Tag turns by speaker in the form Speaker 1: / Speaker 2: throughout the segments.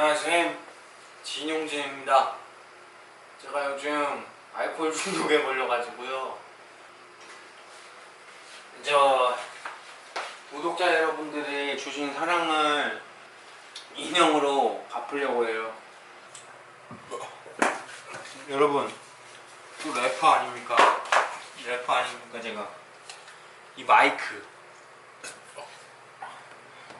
Speaker 1: 안녕하세요. 진용진입니다. 제가 요즘 알코올 중독에 걸려가지고요. 저 구독자 여러분들이 주신 사랑을 인형으로 갚으려고 해요. 여러분, 또 래퍼 아닙니까? 래퍼 아닙니까 제가? 이 마이크.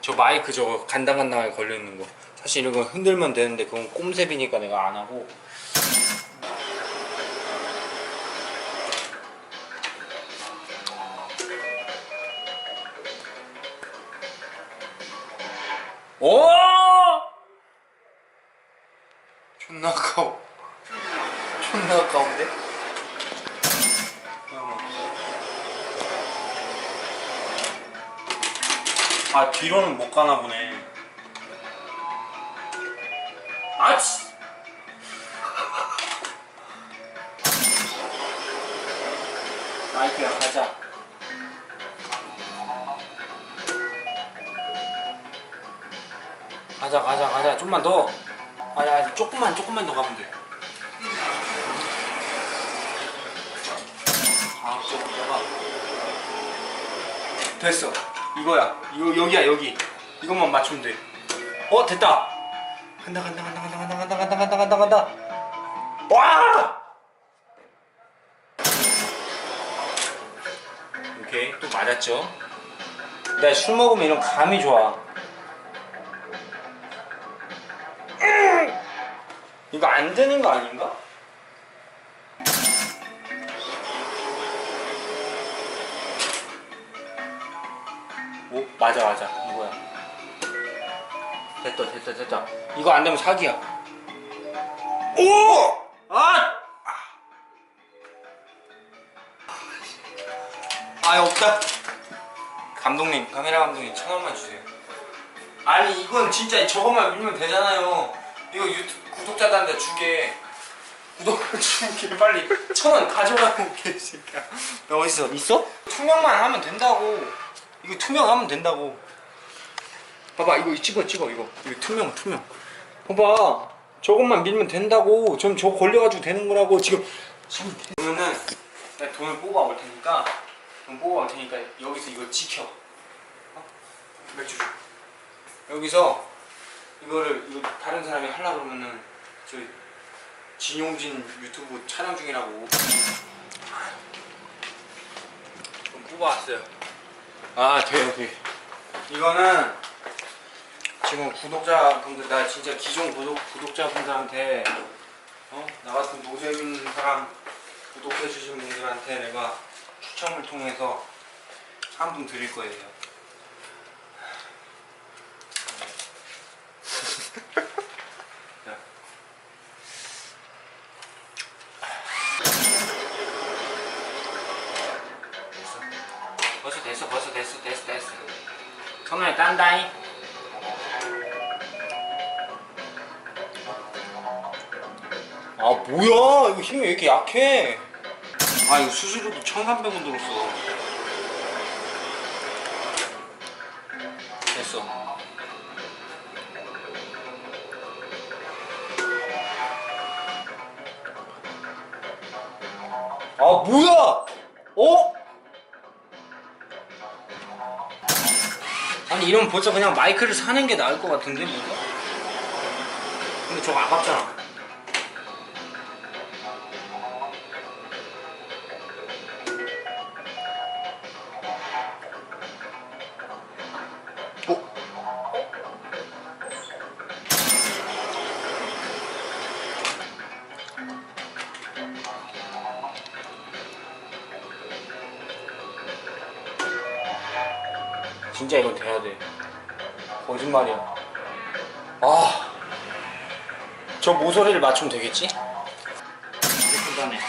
Speaker 1: 저 마이크 저거 간당간당하게 걸려있는 거 사실 이거 흔들면 되는데 그건 꼼셉이니까 내가 안 하고 오! 존나 아까워 존나 아까운데? 아 뒤로는 못 가나 보네. 아치. 마이크야 가자. 가자 가자 가자 좀만 더. 아니 아니 조금만 조금만 더 가면 돼. 아 조금 더 가. 됐어. 이거야. 이거 여기야 여기. 이것만 맞추면 돼. 어 됐다. 간다 간다 간다 간다 간다 간다 간다 간다 간다 간다. 와! 오케이 또 맞았죠. 내가 술 먹으면 이런 감이 좋아. 음! 이거 안 되는 거 아닌가? 오 맞아 맞아 됐다 됐다 됐다. 이거 안 되면 사기야. 오! 아! 아 없다. 감독님 카메라 감독님 천 원만 주세요. 아니 이건 진짜 저것만 밀면 되잖아요. 이거 유튜브 구독자들한테 주게. 구독을 주게 빨리 천 원 가져가고 계시니까 야 어딨어? 있어? 투명만 하면 된다고. 이거 투명하면 된다고 봐봐 이거 찍어 찍어 이거. 이거 투명 투명. 봐봐. 저것만 밀면 된다고. 좀 저거 걸려가지고 되는 거라고 지금. 지금 그러면은 내가 돈을 뽑아 올 테니까 돈 뽑아 올 테니까 여기서 이걸 지켜. 어? 맥주 줘. 여기서 이거를 이거 다른 사람이 하려 그러면은 저 진용진 유튜브 촬영 중이라고. 돈 뽑아왔어요. 아 돼요 돼. 이거는 지금 구독자분들 나 진짜 기존 구독, 구독자분들한테 어? 나 같은 노잼 사람 구독해 주신 분들한테 내가 추첨을 통해서 한 분 드릴 거예요 자. 벌써 됐어 벌써 됐어 됐어 됐어 손을 딴다잉 아 뭐야? 이거 힘이 왜 이렇게 약해? 아 이거 수수료도 1300원 들었어. 됐어. 아 뭐야? 어? 아니 이러면 벌써 그냥 마이크를 사는 게 나을 것 같은데 뭔가? 근데 저거 아깝잖아 진짜 이건 돼야 돼. 거짓말이야. 아, 저 모서리를 맞추면 되겠지? 예쁘다네.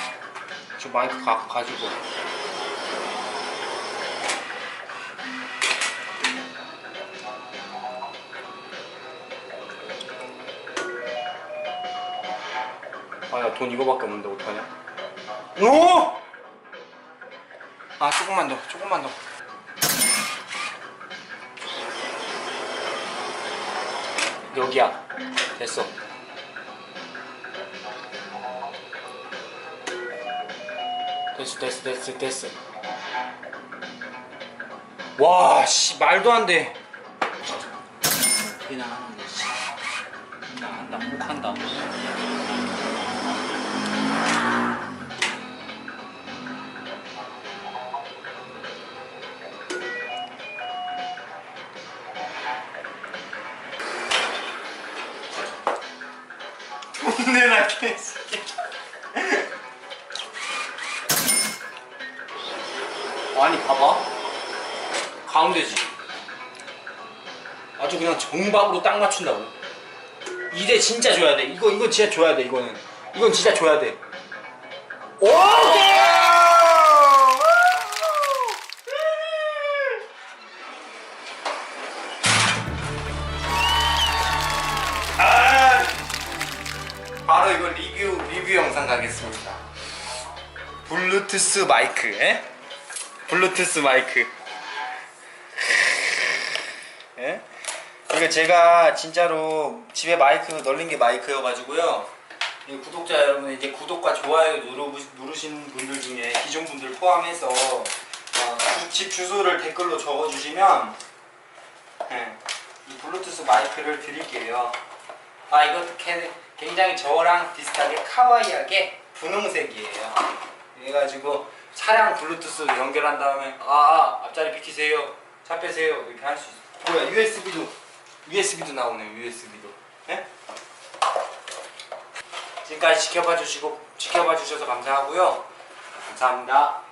Speaker 1: 저 마이크 가, 가지고. 아, 야, 돈 이거밖에 없는데 어떡하냐? 오! 아, 조금만 더, 조금만 더. 여기야. 됐어. 됐어 됐어 됐어 됐어. 와씨 말도 안돼. 그냥 한다 꼭 한다 아니 봐봐. 가운데지. 아주 그냥 정박으로 딱 맞춘다고. 이대 진짜 줘야 돼. 이거 이거 진짜 줘야 돼 이거는. 이건 진짜 줘야 돼. 오케이! 아, 바로 이거 리뷰 리뷰 영상 가겠습니다. 블루투스 마이크, 에? 블루투스 마이크. 예? 이거 제가 진짜로 집에 마이크 널린 게 마이크여가지고요. 이 구독자 여러분 이제 구독과 좋아요 누르, 누르시는 분들 중에 기존 분들 포함해서 어, 주- 집 주소를 댓글로 적어주시면 예, 이 블루투스 마이크를 드릴게요. 아 캐- 굉장히 저랑 비슷하게 카와이하게 분홍색이에요. 그래가지고 차량 블루투스 연결한 다음에 아, 아 앞자리 비키세요, 차 빼세요 이렇게 할 수 있어. 뭐야 USB도 USB도 나오네요 USB도. 예? 지금까지 지켜봐 주시고 지켜봐 주셔서 감사하고요. 감사합니다.